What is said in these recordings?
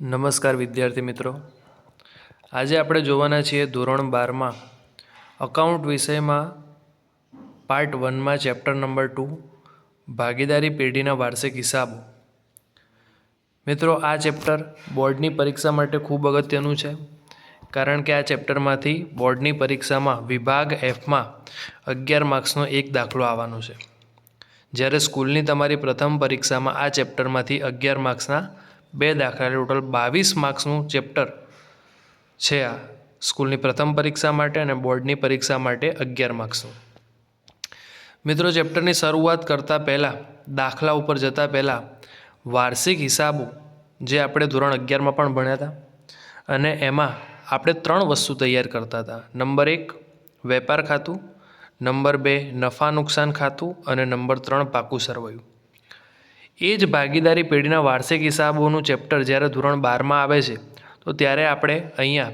નમસ્કાર વિદ્યાર્થી મિત્રો. આજે આપણે જોવાના છીએ ધોરણ બારમાં અકાઉન્ટ વિષયમાં પાર્ટ વનમાં ચેપ્ટર નંબર ટુ ભાગીદારી પેઢીના વાર્ષિક હિસાબો. મિત્રો, આ ચેપ્ટર બોર્ડની પરીક્ષા માટે ખૂબ અગત્યનું છે, કારણ કે આ ચેપ્ટરમાંથી બોર્ડની પરીક્ષામાં વિભાગ એફમાં અગિયાર માર્ક્સનો એક દાખલો આવવાનો છે. જ્યારે સ્કૂલની તમારી પ્રથમ પરીક્ષામાં આ ચેપ્ટરમાંથી અગિયાર માર્ક્સના બે દાખલા ટોટલ બાવીસ માર્ક્સનું ચેપ્ટર છે આ. સ્કૂલની પ્રથમ પરીક્ષા માટે અને બોર્ડની પરીક્ષા માટે અગિયાર માર્ક્સનું મિત્રો ચેપ્ટરની શરૂઆત કરતાં પહેલાં, દાખલા ઉપર જતાં પહેલાં, વાર્ષિક હિસાબો, જે આપણે ધોરણ અગિયારમાં પણ ભણ્યા હતા અને એમાં આપણે ત્રણ વસ્તુ તૈયાર કરતા હતા નંબર એક, વેપાર ખાતું. નંબર બે, નફા નુકસાન ખાતું. અને નંબર ત્રણ, પાકું સરવૈયું. એ જ ભાગીદારી પેઢીના વાર્ષિક હિસાબોનું ચેપ્ટર જ્યારે ધોરણ બારમાં આવે છે, તો ત્યારે આપણે અહીંયા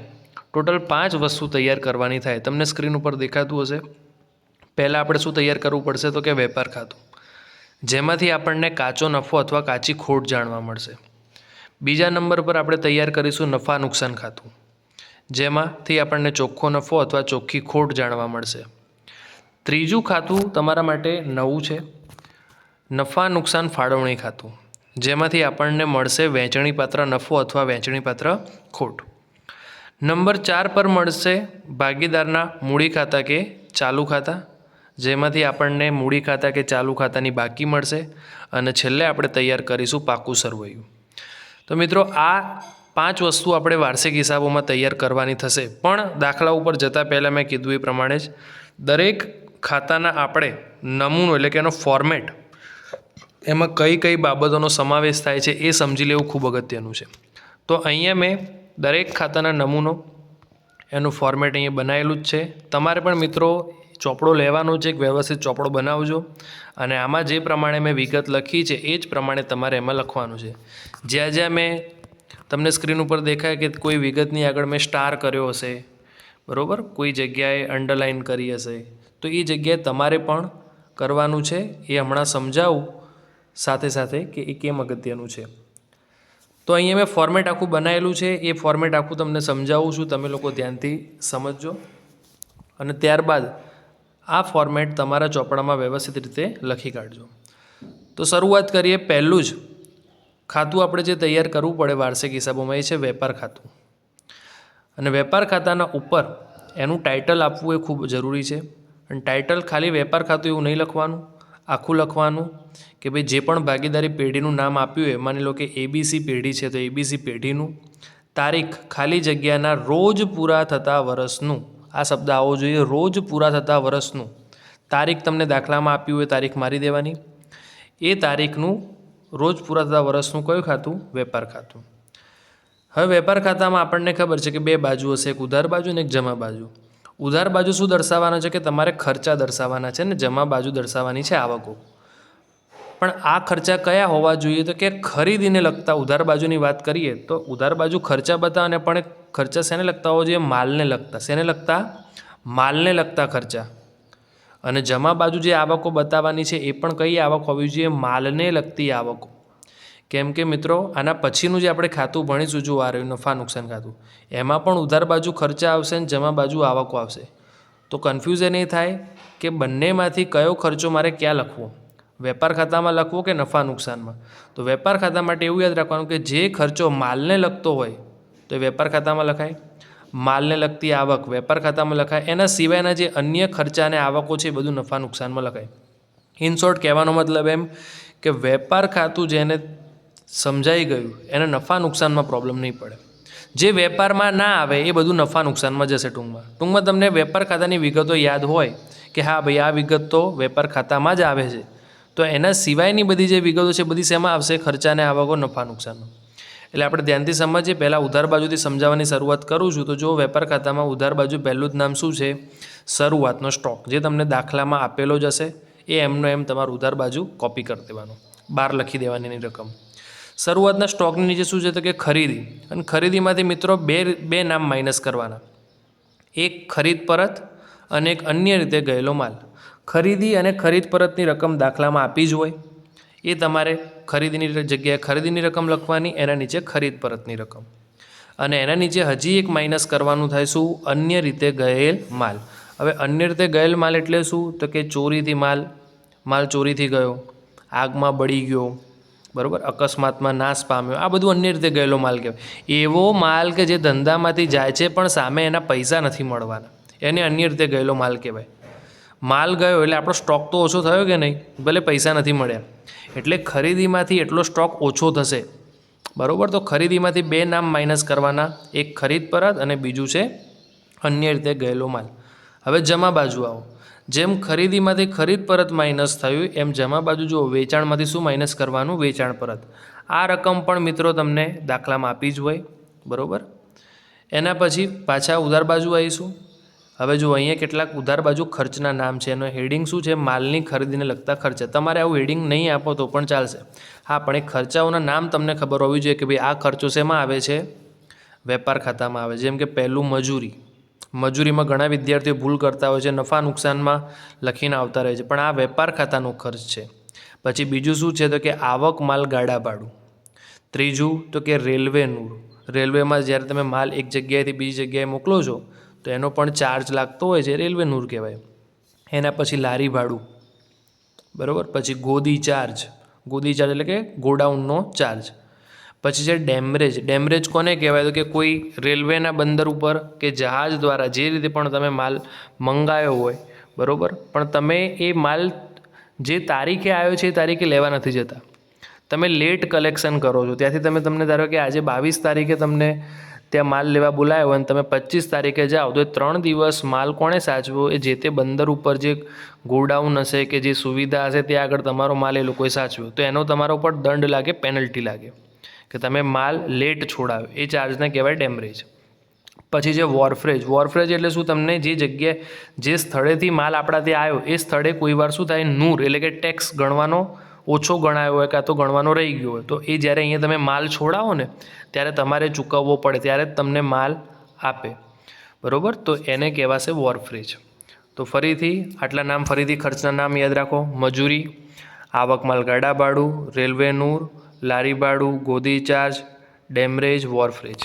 ટોટલ પાંચ વસ્તુ તૈયાર કરવાની થાય. તમને સ્ક્રીન ઉપર દેખાતું હશે. પહેલાં આપણે શું તૈયાર કરવું પડશે તો કે વેપાર ખાતું. જેમાંથી આપણને કાચો નફો અથવા કાચી ખોટ જાણવા મળશે. બીજા નંબર પર આપણે તૈયાર કરીશું નફા નુકસાન ખાતું. જેમાંથી આપણને ચોખ્ખો નફો અથવા ચોખ્ખી ખોટ જાણવા મળશે. ત્રીજું ખાતું તમારા માટે નવું છે. નફા, નુકસાન, ફાળવણી ખાતું. જેમાંથી આપણને મળશે વહેંચણીપાત્ર નફો અથવા વહેંચણીપાત્ર ખોટ. નંબર ચાર પર મળશે ભાગીદારના મૂડી ખાતા કે ચાલુ ખાતા. જેમાંથી આપણને મૂડી ખાતા કે ચાલુ ખાતાની બાકી મળશે અને છેલ્લે આપણે તૈયાર કરીશું પાકું સરવૈયું. તો મિત્રો, આ પાંચ વસ્તુ આપણે વાર્ષિક હિસાબોમાં તૈયાર કરવાની થશે. પણ દાખલા ઉપર જતાં પહેલાં મેં કીધું એ પ્રમાણે જ, દરેક ખાતાના આપણે નમૂનો એટલે કે એનો ફોર્મેટ એમાં કઈ કઈ બાબતોનો સમાવેશ થાય છે એ સમજી લેવું ખૂબ અગત્યનું છે. તો અહીંયા મેં દરેક ખાતાના નમૂનો એનું ફોર્મેટ અહીંયા બનાવેલું જ છે. તમારે પણ મિત્રો ચોપડો લેવાનો છે એક વ્યવસ્થિત ચોપડો બનાવજો. અને આમાં જે પ્રમાણે મેં વિગત લખી છે એ જ પ્રમાણે તમારે એમાં લખવાનું છે. જ્યાં જ્યાં મેં તમને સ્ક્રીન ઉપર દેખાય કે કોઈ વિગતની આગળ મેં સ્ટાર કર્યો હશે, બરાબર? કોઈ જગ્યાએ અંડરલાઇન કરી હશે, તો એ જગ્યાએ તમારે પણ કરવાનું છે. એ હમણાં સમજાવું. સાથે સાથે કે એ કેમ અગત્યનું છે? તો અહીંયા મેં ફોર્મેટ આખું બનાવેલું છે. એ ફોર્મેટ આખું તમને સમજાવું છું. તમે લોકો ધ્યાનથી સમજજો. અને ત્યારબાદ આ ફોર્મેટ તમારા ચોપડામાં વ્યવસ્થિત રીતે લખી કાઢજો. તો શરૂઆત કરીએ પહેલું જ. ખાતું આપણે જે તૈયાર કરવું પડે વાર્ષિક હિસાબોમાં એ છે વેપાર ખાતું. અને વેપાર ખાતાના ઉપર એનું ટાઇટલ આપવું એ ખૂબ જરૂરી છે. અને ટાઇટલ ખાલી વેપાર ખાતું એવું નહીં લખવાનું. આખું લખવાનું કે ભાઈ જે પણ ભાગીદારી પેઢીનું નામ આપ્યું હોય, માની લો કે એબીસી પેઢી છે તો એબીસી પેઢીનું, તારીખ ખાલી જગ્યાના રોજ પૂરા થતા વર્ષનું આ શબ્દ આવવો જોઈએ, રોજ પૂરા થતા વર્ષનું તારીખ તમને દાખલામાં આપ્યું હોય, તારીખ મારી દેવાની, એ તારીખનું રોજ પૂરા થતા વર્ષનું કયું ખાતું? વેપાર ખાતું. હવે વેપાર ખાતામાં આપણને ખબર છે કે બે બાજુ હશે, એક ઉધાર બાજુ અને એક જમા બાજુ. ઉધાર બાજુ શું દર્શાવવાના છે કે તમારે ખર્ચા દર્શાવવાના છે ને જમા બાજુ દર્શાવવાની છે આવકો? પણ આ ખર્ચા કયા હોવા જોઈએ? તો કે ખરીદીને લગતા ઉધાર બાજુની વાત કરીએ તો ઉધાર બાજુ ખર્ચા બતાવવાને પણ ખર્ચા શેને લગતા હોવા જોઈએ? માલને લગતા. શેને લગતા? માલને લગતા ખર્ચા. અને જમા બાજુ જે આવકો બતાવવાની છે એ પણ કઈ આવક હોવી જોઈએ? માલને લગતી આવકો. કેમ કે મિત્રો, આના પછીનું જે આપણે ખાતું ભણીશું, જો આ રહ્યું નફા નુકસાન ખાતું, એમાં પણ ઉધાર બાજુ ખર્ચા આવશે ને જમા બાજુ આવકો આવશે. તો કન્ફ્યુઝન એ થાય કે બંનેમાંથી કયો ખર્ચો મારે ક્યાં લખવો? વેપાર ખાતામાં લખવો કે નફા નુકસાનમાં? તો વેપાર ખાતા માટે એવું યાદ રાખવાનું કે જે ખર્ચો માલને લગતો હોય, તો એ વેપાર ખાતામાં લખાય. માલને લગતી આવક વેપાર ખાતામાં લખાય. એના સિવાયના જે અન્ય ખર્ચા અને આવકો છે, એ બધું નફા નુકસાનમાં લખાય. ઇન શોર્ટ કહેવાનો મતલબ એમ કે વેપાર ખાતું જેને સમજાઈ ગયું. એને નફા નુકસાનમાં પ્રોબ્લેમ નહીં પડે. જે વેપારમાં ના આવે, એ બધું નફા નુકસાનમાં જશે ટૂંકમાં. ટૂંકમાં તમને વેપાર ખાતાની વિગતો યાદ હોય કે હા ભાઈ, આ વિગત તો વેપાર ખાતામાં જ આવે છે. તો એના સિવાયની બધી જે વિગતો છે, બધી શેમાં આવશે? ખર્ચાને આવકો નફા નુકસાનનો. એટલે આપણે ધ્યાનથી સમજીએ, પહેલાં ઉધાર બાજુથી સમજાવવાની શરૂઆત કરું છું. તો જો વેપાર ખાતામાં ઉધાર બાજુ પહેલું જ નામ શું છે? શરૂઆતનો સ્ટોક જે તમને દાખલામાં આપેલો જ હશે, એ એમનો એમ તમારું ઉધાર બાજુ કોપી કરી દેવાનું. બહાર લખી દેવાની એની રકમ. શરૂઆતના સ્ટોકની નીચે શું છે તો કે ખરીદી. અને ખરીદીમાંથી મિત્રો બે બે નામ માઇનસ કરવાના. એક ખરીદ પરત અને એક અન્ય રીતે ગયેલો માલ. ખરીદી અને ખરીદ પરતની રકમ દાખલામાં આપી જ હોય. એ તમારે ખરીદીની જગ્યાએ ખરીદીની રકમ લખવાની, એના નીચે ખરીદ પરતની રકમ. અને એના નીચે હજી એક માઇનસ કરવાનું થાય શું? અન્ય રીતે ગયેલ માલ. હવે અન્ય રીતે ગયેલ માલ એટલે શું? તો કે ચોરીથી માલ માલ ચોરીથી ગયો, આગમાં બળી ગયો બરાબર? અકસ્માતમાં નાશ પામ્યો. આ બધું અન્ય રીતે ગયેલો માલ કહેવાય. એવો માલ કે જે ધંધામાંથી જાય છે, પણ સામે એના પૈસા નથી મળવાના. એને અન્ય રીતે ગયેલો માલ કહેવાય. માલ ગયો એટલે આપણો સ્ટોક તો ઓછો થયો કે નહીં? ભલે પૈસા નથી મળ્યા. એટલે ખરીદીમાંથી એટલો સ્ટોક ઓછો થશે. બરાબર? તો ખરીદીમાંથી બે નામ માઇનસ કરવાના. એક ખરીદ પરત અને બીજું છે અન્ય રીતે ગયેલો માલ. હવે જમા બાજુ આવો. જેમ ખરીદીમાંથી ખરીદ પરત માઇનસ થયું, એમ જમા બાજુ જુઓ, વેચાણમાંથી શું માઇનસ કરવાનું? વેચાણ પરત. આ રકમ પણ મિત્રો તમને દાખલામાં આપી જ હોય, બરાબર? એના પછી પાછા ઉધાર બાજુ આવીશું. હવે જો અહીંયા કેટલાક ઉધાર બાજુ ખર્ચના નામ છે. એનો હેડિંગ શું છે? માલની ખરીદીને લગતા ખર્ચા. તમારે આવું હેડિંગ નહીં આપો તો પણ ચાલશે. હા, પણ એ ખર્ચાઓના નામ તમને ખબર હોવી જોઈએ કે ભાઈ આ ખર્ચો શેમાં આવે છે? વેપાર ખાતામાં આવે. જેમ કે પહેલું મજૂરી. મજૂરીમાં ઘણા વિદ્યાર્થીઓ ભૂલ કરતા હોય છે, નફા નુકસાનમાં લખીને આવતા રહે છે. પણ આ વેપાર ખાતાનો ખર્ચ છે. પછી બીજું શું છે તો કે આવક માલ ગાડા ભાડું ત્રીજું તો કે રેલવેનું રેલવેમાં જ્યારે તમે માલ એક જગ્યાએથી બીજી જગ્યાએ મોકલો છો, તો એનો પણ ચાર્જ લાગતો હોય છે, રેલવે નૂર કહેવાય. એના પછી લારી ભાડું. બરાબર? પછી ગોદી ચાર્જ. ગોદી ચાર્જ એટલે કે ગોડાઉનનો ચાર્જ. પછી છે ડેમરેજ. ડેમરેજ કોને કહેવાય? તો કે કોઈ રેલવેના બંદર ઉપર કે જહાજ દ્વારા જે રીતે પણ તમે માલ મંગાવ્યો હોય, બરાબર? પણ તમે એ માલ જે તારીખે આવ્યો છે એ તારીખે લેવા નથી જતા. તમે લેટ કલેક્શન કરો છો. ત્યાંથી તમે તમને ધારો કે આજે બાવીસ તારીખે તમને ત્યાં માલ લેવા બોલાયો અને તમે પચીસ તારીખે જાઓ, તો એ ત્રણ દિવસ માલ કોણે સાચવો? એ જે તે બંદર ઉપર જે ગોડાઉન હશે કે જે સુવિધા હશે, ત્યાં આગળ તમારો માલ એ લોકોએ સાચવ્યો. તો એનો તમારા ઉપર દંડ લાગે પેનલ્ટી લાગે. કે તમે માલ લેટ છોડાવ્યો. એ ચાર્જને કહેવાય ડેમરેજ. પછી છે વોરફ્રેજ. વોરફ્રેજ એટલે શું? તમને જે જગ્યાએ, જે સ્થળેથી માલ આપણા ત્યાં આવ્યો, એ સ્થળે કોઈ વાર શું થાય? નૂર, એટલે કે ટેક્સ ગણવાનો ઓછો ગણાયો હોય કાં તો ગણવાનો રહી ગયો હોય. તો એ જ્યારે અહીંયા તમે માલ છોડાવો ને, ત્યારે તમારે ચૂકવવો પડે, ત્યારે જ તમને માલ આપે. બરાબર? તો એને કહેવાશે વોરફ્રેજ. તો ફરીથી, આટલા નામ ફરીથી ખર્ચના નામ યાદ રાખો. મજૂરી, આવક માલ ગાડા ભાડું, રેલવે નૂર લારી ભાડું ગોદી ચાર્જ, ડેમરેજ વોરફ્રેજ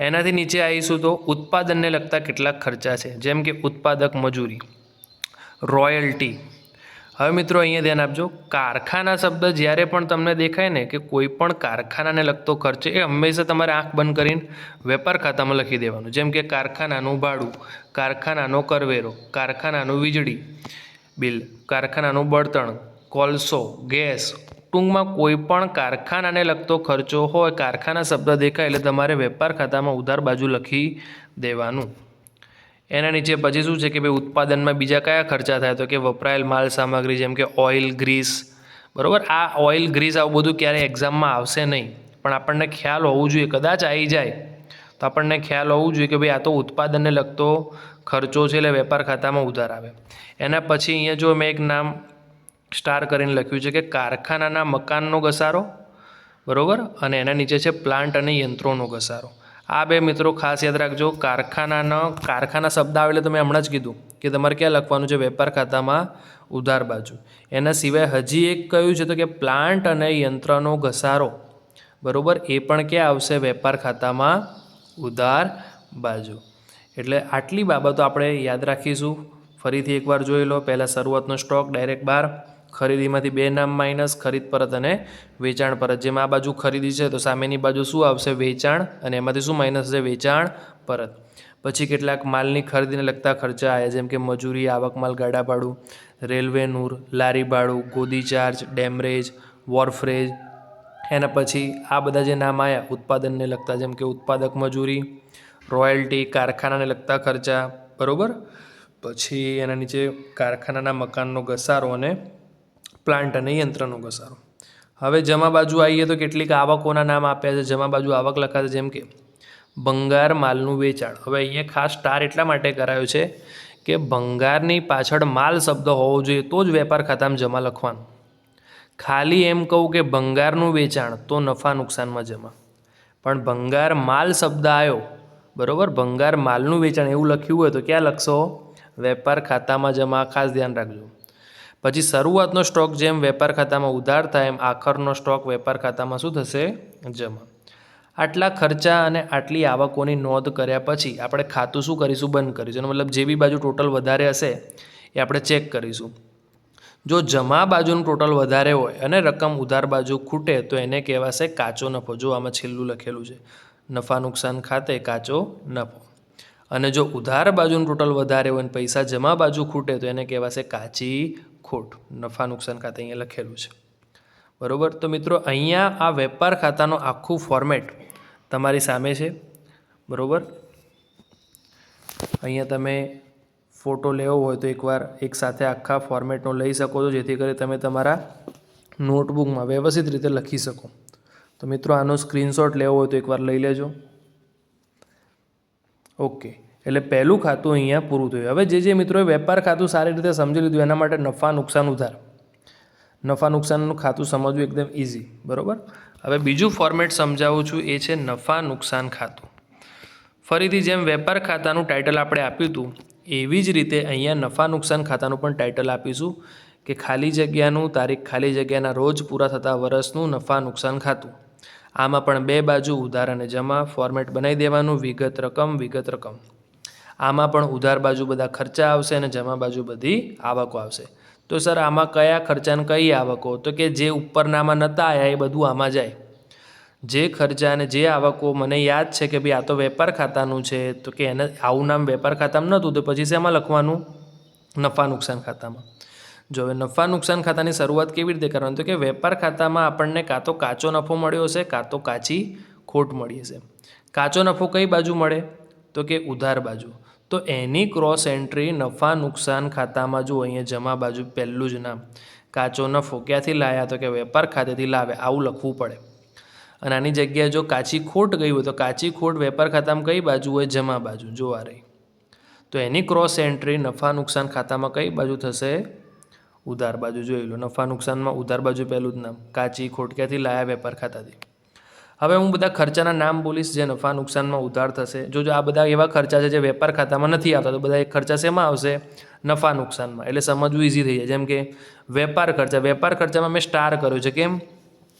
એનાથી નીચે આવીશું તો ઉત્પાદનને લગતા કેટલાક ખર્ચા છે. જેમ કે ઉત્પાદક મજૂરી, રોયલ્ટી. હવે મિત્રો અહીંયા ધ્યાન આપજો, કારખાના શબ્દ જ્યારે પણ તમને દેખાય ને કે કોઈ પણ કારખાનાને લગતો ખર્ચ એ હંમેશા તમારે આંખ બંધ કરીને વેપાર ખાતામાં લખી દેવાનું. જેમ કે કારખાનાનું ભાડું, કારખાનાનો કરવેરો, કારખાનાનું વીજળી, બિલ, કારખાનાનું બળતણ, કોલસો, ગેસ ટૂંકમાં કોઈ પણ કારખાનાને લગતો ખર્ચો હોય, કારખાના શબ્દ દેખાય એટલે તમારે વેપાર ખાતામાં ઉધાર બાજુ લખી દેવાનું. એના નીચે પછી શું છે કે ભાઈ ઉત્પાદનમાં બીજા કયા ખર્ચા થાય? તો કે વપરાયેલ માલ સામગ્રી જેમ કે ઓઇલ, ગ્રીસ. બરાબર? આ ઓઇલ, ગ્રીસ આવું બધું ક્યારેય એક્ઝામમાં આવશે નહીં. પણ આપણને ખ્યાલ હોવું જોઈએ. કદાચ આવી જાય, તો આપણને ખ્યાલ હોવું જોઈએ કે ભાઈ આ તો ઉત્પાદનને લગતો ખર્ચો છે એટલે વેપાર ખાતામાં ઉધાર આવે. એના પછી અહીંયા જો મેં એક નામ સ્ટાર કરીને લખ્યું છે કે કારખાનાના મકાનનો ઘસારો, બરાબર? અને એના નીચે છે પ્લાન્ટ અને યંત્રોનો ઘસારો. આ બે મિત્રો ખાસ યાદ રાખજો, કારખાનાનો, કારખાના શબ્દ આવે એટલે તમે હમણાં જ કીધું કે તમારે ક્યાં લખવાનું છે વેપાર ખાતામાં ઉધાર બાજુ. એના સિવાય હજી એક કયું છે તો કે પ્લાન્ટ અને યંત્રનો ઘસારો, બરાબર? એ પણ ક્યાં આવશે? વેપાર ખાતામાં ઉધાર બાજુ. એટલે આટલી બાબતો આપણે યાદ રાખીશું. ફરીથી એકવાર જોઈ લો. પહેલાં શરૂઆતનો સ્ટોક, ડાયરેક્ટ બાર ખરીદીમાંથી બે નામ માઇનસ ખરીદ પરત અને વેચાણ પરત. જેમાં આ બાજુ ખરીદી છે તો સામેની બાજુ શું આવશે? વેચાણ અને એમાંથી શું માઇનસ છે? વેચાણ પરત. પછી કેટલાક માલની ખરીદીને લગતા ખર્ચા આવ્યા જેમ કે મજૂરી, આવક માલ ગાડા ભાડું રેલવે નૂર, લારી ભાડું, ગોદી ચાર્જ ડેમરેજ વોરફ્રેજ એના પછી આ બધા જે નામ આવ્યા, ઉત્પાદનને લગતા, જેમ કે ઉત્પાદક મજૂરી રોયલ્ટી કારખાનાને લગતા ખર્ચા, બરાબર? પછી એના નીચે કારખાનાના મકાનનો ઘસારો અને પ્લાન્ટ અને યંત્રનો ઘસારો. હવે જમા બાજુ આવીએ તો કેટલીક આવકોના નામ આપ્યા છે. જમા બાજુ આવક લખાશે જેમ કે, ભંગાર માલનું વેચાણ. હવે અહીંયા ખાસ સ્ટાર એટલા માટે કરાયો છે કે ભંગારની પાછળ માલ શબ્દ હોવો જોઈએ તો જ વેપાર ખાતામાં જમા લખવાનું. ખાલી એમ કહું કે ભંગારનું વેચાણ તો નફા નુકસાનમાં જમા. પણ ભંગાર માલ શબ્દ આવ્યો બરાબર? ભંગાર માલનું વેચાણ એવું લખ્યું હોય તો ક્યાં લખશો? વેપાર ખાતામાં જમા. ખાસ ધ્યાન રાખજો. પછી શરૂઆતનો સ્ટોક જેમ વેપાર ખાતામાં ઉધાર થાય એમ આખરનો સ્ટોક વેપાર ખાતામાં શું થશે? જમા. આટલા ખર્ચા અને આટલી આવકોની નોંધ કર્યા પછી આપણે ખાતું શું કરીશું? બંધ કરીશું. એનો મતલબ જે બી બાજુ ટોટલ વધારે હશે એ આપણે ચેક કરીશું. જો જમા બાજુનું ટોટલ વધારે હોય અને રકમ ઉધાર બાજુ ખૂટે તો એને કહેવાશે કાચો નફો. જો આમાં છેલ્લું લખેલું છે, નફા નુકસાન ખાતે કાચો નફો. અને જો ઉધાર બાજુનું ટોટલ વધારે હોય અને પૈસા જમા બાજુ ખૂટે તો એને કહેવાશે કાચી ખોટ, નફા નુકસાન ખાતે અહીંયા લખેલું છે. બરોબર? તો મિત્રો, અહીંયા આ વેપાર ખાતાનો આખું ફોર્મેટ તમારી સામે છે. બરાબર? અહીંયા તમે ફોટો લેવો હોય તો એકવાર એક સાથે આખા ફોર્મેટનો લઈ શકો છો, જેથી કરી તમે તમારા નોટબુકમાં વ્યવસ્થિત રીતે લખી શકો. તો મિત્રો, આનો સ્ક્રીનશોટ લેવો હોય તો એકવાર લઈ લેજો. ઓકે એટલે પહેલું ખાતું અહીંયા પૂરું થયું. હવે જે જે મિત્રોએ વેપાર ખાતું સારી રીતે સમજી લીધું, એના માટે નફા નુકસાન ઉધાર. નફા નુકસાનનું ખાતું સમજવું એકદમ ઇઝી બરાબર? હવે બીજું ફોર્મેટ સમજાવું છું, એ છે નફા નુકસાન ખાતું. ફરીથી જેમ વેપાર ખાતાનું ટાઇટલ આપણે આપ્યું હતું, એવી જ રીતે અહીંયા નફા નુકસાન ખાતાનું પણ ટાઇટલ આપીશું કે ખાલી જગ્યાનું, તારીખ ખાલી જગ્યાના રોજ પૂરા થતા વર્ષનું નફા નુકસાન ખાતું. આમાં પણ બે બાજુ ઉધાર અને જમા ફોર્મેટ બનાવી દેવાનું, વિગત રકમ વિગત રકમ. આમાં પણ ઉધાર બાજુ બધા ખર્ચા આવશે અને જમા બાજુ બધી આવકો આવશે. તો સર, આમાં કયા ખર્ચાને કઈ આવકો? તો કે જે ઉપરનામાં નહોતા આવ્યા એ બધું આમાં જાય. જે ખર્ચા અને જે આવકો, મને યાદ છે કે ભાઈ આ તો વેપાર ખાતાનું છે, તો કે એને આવું નામ વેપાર ખાતામાં નહોતું તો પછી શેમાં લખવાનું? નફા નુકસાન ખાતામાં. જો હવે નફા નુકસાન ખાતાની શરૂઆત કેવી રીતે કરવાની? તો કે વેપાર ખાતામાં આપણને કાં તો કાચો નફો મળ્યો હશે, કાં તો કાચી ખોટ મળી હશે. કાચો નફો કઈ બાજુ મળે? તો કે ઉધાર બાજુ. તો એની ક્રોસ એન્ટ્રી નફા નુકસાન ખાતામાં જો અહીંયા જમા બાજુ પહેલું જ નામ. કાચો નફો ક્યાંથી લાયા? તો કે વેપાર ખાતેથી લાવે. આવું લખવું પડે. અને આની જગ્યાએ જો કાચી ખોટ ગઈ હોય, તો કાચી ખોટ વેપાર ખાતામાં કઈ બાજુ હોય? જમા બાજુ. જોવા રહી. તો એની ક્રોસ એન્ટ્રી નફા નુકસાન ખાતામાં કઈ બાજુ થશે? ઉધાર બાજુ. જોઈ લો. નફા નુકસાનમાં ઉધાર બાજુ પહેલું જ નામ. કાચી ખોટ ક્યાંથી લાયા? વેપાર ખાતાથી. હવે હું બધા ખર્ચાના નામ બોલીશ જે નફા નુકસાનમાં ઉધાર થશે. જો આ બધા એવા ખર્ચા છે જે વેપાર ખાતામાં નથી આવતા, તો બધા એ ખર્ચા શેમાં આવશે? નફા નુકસાનમાં. એટલે સમજવું ઇઝી થઈ જાય. જેમ કે વેપાર ખર્ચા. વેપાર ખર્ચામાં મેં સ્ટાર કર્યો છે. કેમ?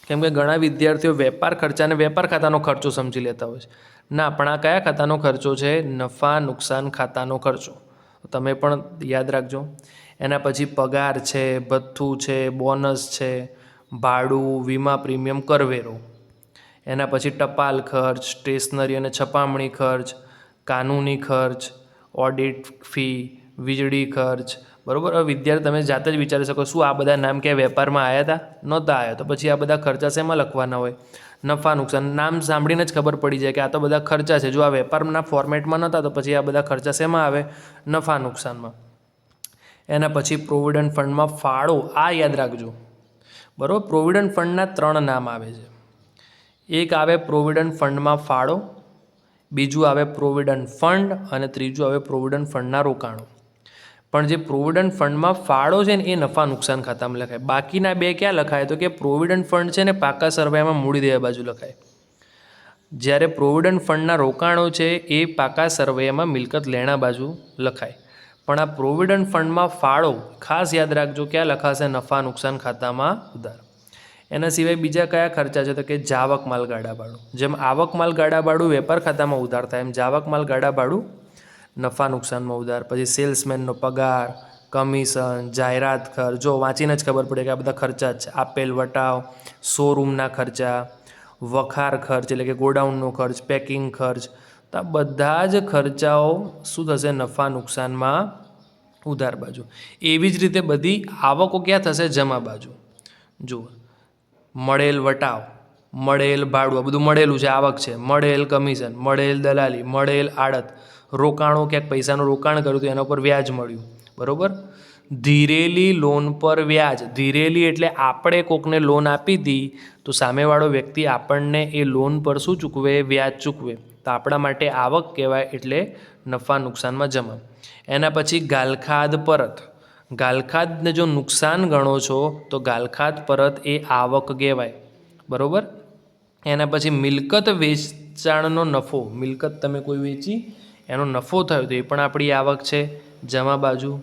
કેમ કે ઘણા વિદ્યાર્થીઓ વેપાર ખર્ચાને વેપાર ખાતાનો ખર્ચો સમજી લેતા હોય છે. ના, પણ આ કયા ખાતાનો ખર્ચો છે? નફા નુકસાન ખાતાનો ખર્ચો. તમે પણ યાદ રાખજો. એના પછી પગાર છે, ભથ્થું છે, બોનસ છે, ભાડું, વીમા પ્રીમિયમ, કરવેરો. એના પછી ટપાલ ખર્ચ, સ્ટેશનરી અને છપામણી ખર્ચ, કાનૂની ખર્ચ, ઓડિટ ફી, વીજળી ખર્ચ. બરાબર? હવે વિદ્યાર્થી, તમે જાતે જ વિચારી શકો શું આ બધા નામ ક્યાંય વેપારમાં આવ્યા હતા નહોતા આવ્યા તો પછી આ બધા ખર્ચા શેમાં લખવાના હોય? નફા, નુકસાન. નામ સાંભળીને જ ખબર પડી જાય કે આ તો બધા ખર્ચા છે. જો આ વેપારના ફોર્મેટમાં નહોતા, તો પછી આ બધા ખર્ચા શેમાં આવે? નફા, નુકસાનમાં. એના પછી પ્રોવિડન્ટ ફંડમાં ફાળો. આ યાદ રાખજો. બરાબર? પ્રોવિડન્ટ ફંડના ત્રણ નામ આવે છે. એક આવે પ્રોવિડન્ટ ફંડમાં ફાળો, બીજું આવે પ્રોવિડન્ટ ફંડ અને ત્રીજું આવે પ્રોવિડન્ટ ફંડના રોકાણો. પણ જે પ્રોવિડન્ટ ફંડમાં ફાળો છે ને એ નફા નુકસાન ખાતામાં લખાય. બાકીના બે ક્યાં લખાય? તો કે પ્રોવિડન્ટ ફંડ છે ને પાકા સરવાયામાં મૂડી દેવા બાજુ લખાય. જ્યારે પ્રોવિડન્ટ ફંડના રોકાણો છે એ પાકા સરવૈયામાં મિલકત લેણા બાજુ લખાય. પણ આ પ્રોવિડન્ટ ફંડમાં ફાળો ખાસ યાદ રાખજો ક્યાં લખાશે? નફા નુકસાન ખાતામાં ઉધાર. એના સિવાય બીજા કયા ખર્ચા છે? તો કે જાવક માલ ગાડા ભાડું જેમ આવક માલ ગાડા ભાડું વેપાર ખાતામાં ઉધાર થાય, એમ જાવક માલ ગાડા ભાડું નફા નુકસાનમાં ઉધાર. પછી સેલ્સમેનનો પગાર, કમિશન, જાહેરાત ખર્ચ. જો વાંચીને જ ખબર પડે કે આ બધા ખર્ચા છે. આપેલ વટાવ, શોરૂમના ખર્ચા, વખાર ખર્ચ એટલે કે ગોડાઉનનો ખર્ચ, પેકિંગ ખર્ચ. તો આ બધા જ ખર્ચાઓ શું થશે? નફા નુકસાનમાં ઉધાર બાજુ. એવી જ રીતે બધી આવકો ક્યાં થશે? જમા બાજુ. જુઓ. મળેલ વટાવ, મળેલ ભાડું આ બધું મળેલું છે, આવક છે. મળેલ કમિશન, મળેલ દલાલી, મળેલ આડત. રોકાણો ક્યાંક પૈસાનું રોકાણ કર્યું હતું, એના પર વ્યાજ મળ્યું. બરાબર? ધીરેલી લોન પર વ્યાજ. ધીરેલી એટલે આપણે કોકને લોન આપી દી, તો સામેવાળો વ્યક્તિ આપણને એ લોન પર શું ચૂકવે? વ્યાજ ચૂકવે. તો આપણા માટે આવક કહેવાય એટલે નફા નુકસાનમાં જમા. એના પછી ગાલખાદ પરત. ગાલખાદને જો નુકસાન ગણો છો, તો ગાલખાદ પરત એ આવક કહેવાય. બરાબર? એના પછી મિલકત વેચાણનો નફો, મિલકત તમે કોઈ વેચી, એનો નફો થયો તો એ પણ આપણી આવક છે. જમા બાજુ.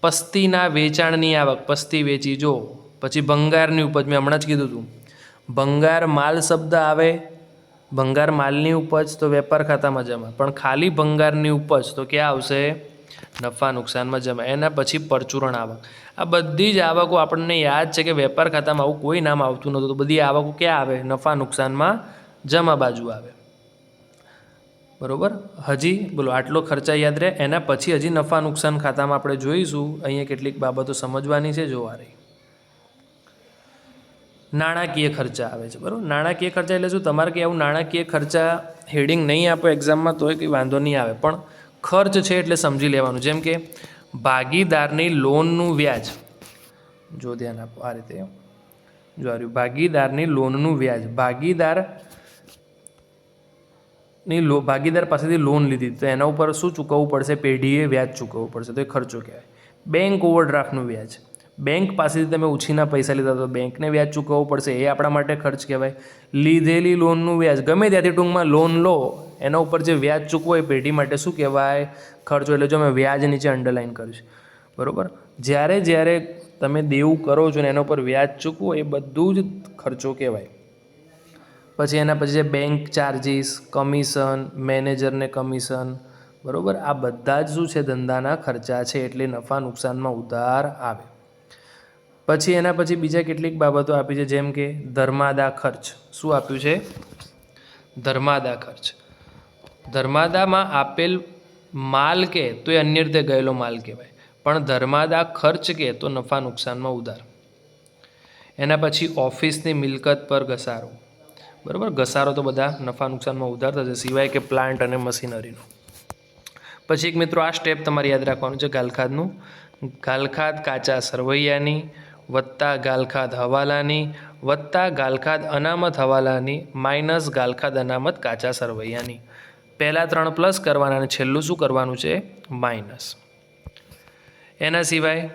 પસ્તીના વેચાણની આવક, પસ્તી વેચી, જો. પછી ભંગારની ઉપજ, મેં હમણાં જ કીધું હતું ભંગાર માલ શબ્દ આવે, ભંગાર માલની ઉપજ તો વેપાર ખાતામાં જમા પણ ખાલી ભંગારની ઉપજ તો ક્યાં આવશે? નફા નુકસાનમાં જમા. એના પછી પરચુરણ આવક. આ બધી જ આવકો આપણને યાદ છે કે વેપાર ખાતામાં આવું કોઈ નામ આવતું નહોતું. તો બધી આવકો ક્યાં આવે? નફા નુકસાનમાં જમા બાજુ આવે. બરોબર? હજી, બોલો, આટલો ખર્ચા યાદ રહે. એના પછી હજી નફા નુકસાન ખાતામાં આપણે જોઈશું. અહીંયા કેટલીક બાબતો સમજવાની છે, જોવા રહી. નાણાકીય ખર્ચા આવે છે, બરાબર? નાણાકીય ખર્ચા એટલે શું? તમારે કે આવું નાણાકીય ખર્ચા હેડિંગ નહીં આપો એક્ઝામમાં તોય કંઈ વાંધો નહીં આવે. પણ ખર્ચ છે એટલે સમજી લેવાનું. જેમ કે ભાગીદારની લોનનું વ્યાજ. જો ધ્યાન આપો આ રીતે. જો આ ભાગીદારની લોનનું વ્યાજ. ભાગીદારની લો, ભાગીદાર પાસેથી લોન લીધી. તો એના ઉપર શું ચૂકવવું પડશે? પેઢીએ વ્યાજ ચૂકવવું પડશે. તો એ ખર્ચો કહેવાય. બેંક ઓવરડ્રાફ્ટનું વ્યાજ. બેંક પાસેથી તમે ઉછીના પૈસા લીધા તો બેંકને વ્યાજ ચૂકવવું પડશે. એ આપણા માટે ખર્ચ કહેવાય. લીધેલી લોનનું વ્યાજ. ગમે ત્યાંથી ટૂંકમાં લોન લો. એના ઉપર જે વ્યાજ ચૂકવો એ પેઢી માટે શું કહેવાય? ખર્ચો, એટલે જો મેં વ્યાજ નીચે અંડરલાઇન કર્યું બરાબર? જ્યારે જ્યારે તમે દેવું કરો છો ને એના ઉપર વ્યાજ ચૂકવો એ બધું જ ખર્ચો કહેવાય. પછી એના પછી જે બેંક ચાર્જીસ કમિશન મેનેજરને કમિશન બરાબર? આ બધા જ શું છે? ધંધાના ખર્ચા છે, એટલે નફા નુકસાનમાં ઉધાર આવે. પછી એના પછી બીજા કેટલીક બાબતો આપી છે, જેમ કે ધર્માદા ખર્ચ. શું આપ્યું છે? ધર્માદા ખર્ચ. ધર્માદામાં આપેલ માલ કે તો એ અન્ય રીતે ગયેલો માલ કહેવાય. પણ ધર્માદા ખર્ચ કે તો નફા નુકસાનમાં ઉધાર. એના પછી ઓફિસની મિલકત પર ઘસારો. બરાબર? ઘસારો તો બધા નફા નુકસાનમાં ઉધાર થશે, સિવાય કે પ્લાન્ટ અને મશીનરીનો. પછી એક મિત્રો આ સ્ટેપ તમારે યાદ રાખવાનું છે, ગાલખાદનું. ગાલખાદ કાચા સરવૈયાની, વત્તા ગાલખાદ હવાલાની, વત્તા ગાલખાદ અનામત હવાલાની, માઇનસ ગાલખાદ અનામત કાચા સરવૈયાની. પહેલાં ત્રણ પ્લસ કરવાના અને છેલ્લું શું કરવાનું છે? માઇનસ એના સિવાય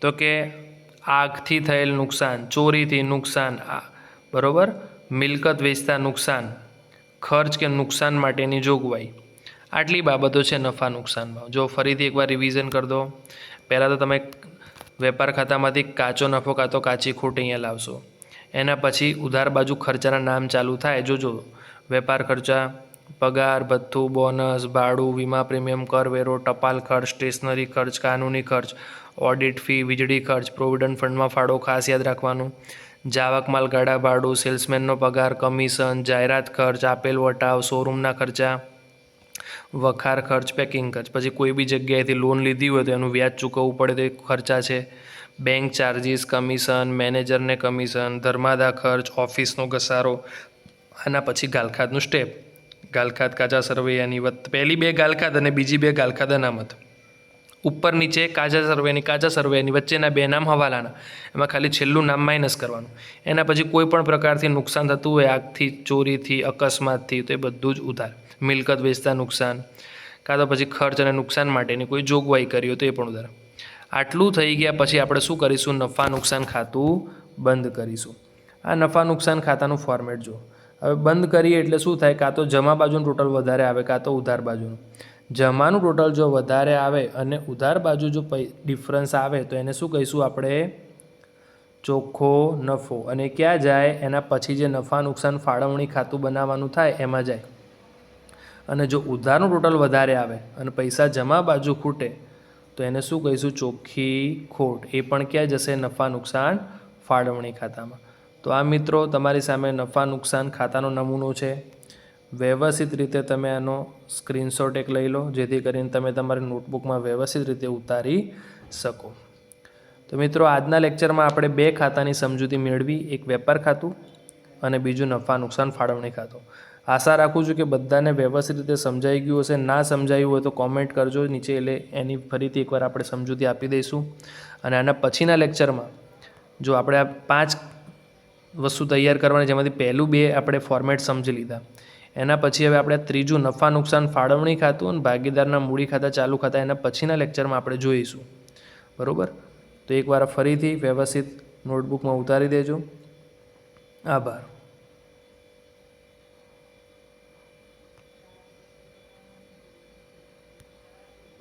તો કે આગથી થયેલ નુકસાન, ચોરીથી નુકસાન, આ, બરાબર? મિલકત વેચતા નુકસાન, ખર્ચ કે નુકસાન માટેની જોગવાઈ. આટલી બાબતો છે નફા નુકસાનમાં. જો ફરીથી એકવાર રિવિઝન કરી દો. પહેલાં તો તમે વેપાર ખાતામાંથી કાચો નફો કાં તો કાચી ખોટ અહીંયા લાવશો. એના પછી ઉધાર બાજુ ખર્ચાના નામ ચાલુ થાય. જોજો વેપાર ખર્ચા પગાર ભથ્થું બોનસ ભાડું, વીમા પ્રીમિયમ કરવેરો ટપાલ ખર્ચ સ્ટેશનરી ખર્ચ, કાનૂની ખર્ચ ઓડિટ ફી વીજળી ખર્ચ પ્રોવિડન્ટ ફંડમાં ફાળો ખાસ યાદ રાખવાનું. જાવક માલ ગાડા, ભાડું સેલ્સમેનનો પગાર કમિશન જાહેરાત ખર્ચ, આપેલ વટાવ શોરૂમના ખર્ચા, વખાર ખર્ચ પેકિંગ ખર્ચ. પછી કોઈ બી જગ્યાએથી લોન લીધી હોય તો એનું વ્યાજ ચૂકવવું પડે તો એ ખર્ચા છે. બેંક ચાર્જીસ કમિશન મેનેજરને કમિશન ધર્માદા ખર્ચ ઓફિસનો ઘસારો, આના પછી ગાલખાદનું સ્ટેપ ગાલખાદ કાજા સરવૈયાની વત, પહેલી બે ગાલખાદ અને બીજી બે ગાલખાદ અનામત ઉપર નીચે કાજા સરવૈયાની કાજા સરવૈયાની વચ્ચેના બે નામ હવાલાના. એમાં ખાલી છેલ્લું નામ માઇનસ કરવાનું. એના પછી કોઈ પણ પ્રકારથી નુકસાન થતું હોય, આગથી ચોરીથી, અકસ્માતથી, તો એ બધું જ ઉધાર. મિલકત વેચતા નુકસાન, કાં તો પછી ખર્ચ અને નુકસાન માટેની કોઈ જોગવાઈ કરી હોય તો એ પણ ઉધાર. આટલું થઈ ગયા પછી આપણે શું કરીશું? નફા નુકસાન ખાતું બંધ કરીશું. આ નફા નુકસાન ખાતાનું ફોર્મેટ જો હવે બંધ કરીએ એટલે શું થાય? કાં તો જમા બાજુનું ટોટલ વધારે આવે, કાં તો ઉધાર બાજુનું. જમાનું ટોટલ જો વધારે આવે અને ઉધાર બાજુ જો ડિફરન્સ આવે, તો એને શું કહીશું આપણે? ચોખ્ખો નફો. અને ક્યાં જાય? એના પછી જે નફા, નુકસાન, ફાળવણી ખાતું બનાવવાનું થાય, એમાં જાય. અને જો ઉધારનું ટોટલ વધારે આવે અને પૈસા જમા બાજુ ખૂટે, તો એને શું કહીશું? ચોખ્ખી ખોટ. એ પણ ક્યાં જશે? નફા, નુકસાન, ફાળવણી ખાતામાં. તો આ મિત્રો, તમારી સામે નફા નુકસાન ખાતાનો નમૂનો છે. વ્યવસ્થિત રીતે તમે આનો સ્ક્રીનશોટ એક લઈ લો, જેથી કરીને તમે તમારી નોટબુકમાં વ્યવસ્થિત રીતે ઉતારી શકો. તો મિત્રો, આજના લેક્ચરમાં આપણે બે ખાતાની સમજૂતી મેળવી, એક વેપાર ખાતું અને બીજું નફા નુકસાન ફાળવણી ખાતું. આશા રાખું છું કે બધાને વ્યવસ્થિત રીતે સમજાઈ ગયું હશે. ના સમજાયું હોય તો કોમેન્ટ કરજો. નીચે એટલે એની ફરીથી એકવાર આપણે સમજૂતી આપી દઈશું. અને આના પછીના લેક્ચરમાં, જો આપણે આ પાંચ વસ્તુ તૈયાર કરવાની, જેમાંથી પહેલું બે આપણે ફોર્મેટ સમજી લીધા. એના પછી હવે આપણે ત્રીજું નફા, નુકસાન, ફાળવણી ખાતું અને ભાગીદારના મૂડી ખાતા, ચાલુ ખાતા, એના પછીના લેક્ચરમાં આપણે જોઈશું. બરાબર? તો એકવાર ફરીથી વ્યવસ્થિત નોટબુકમાં ઉતારી દેજો. આભાર.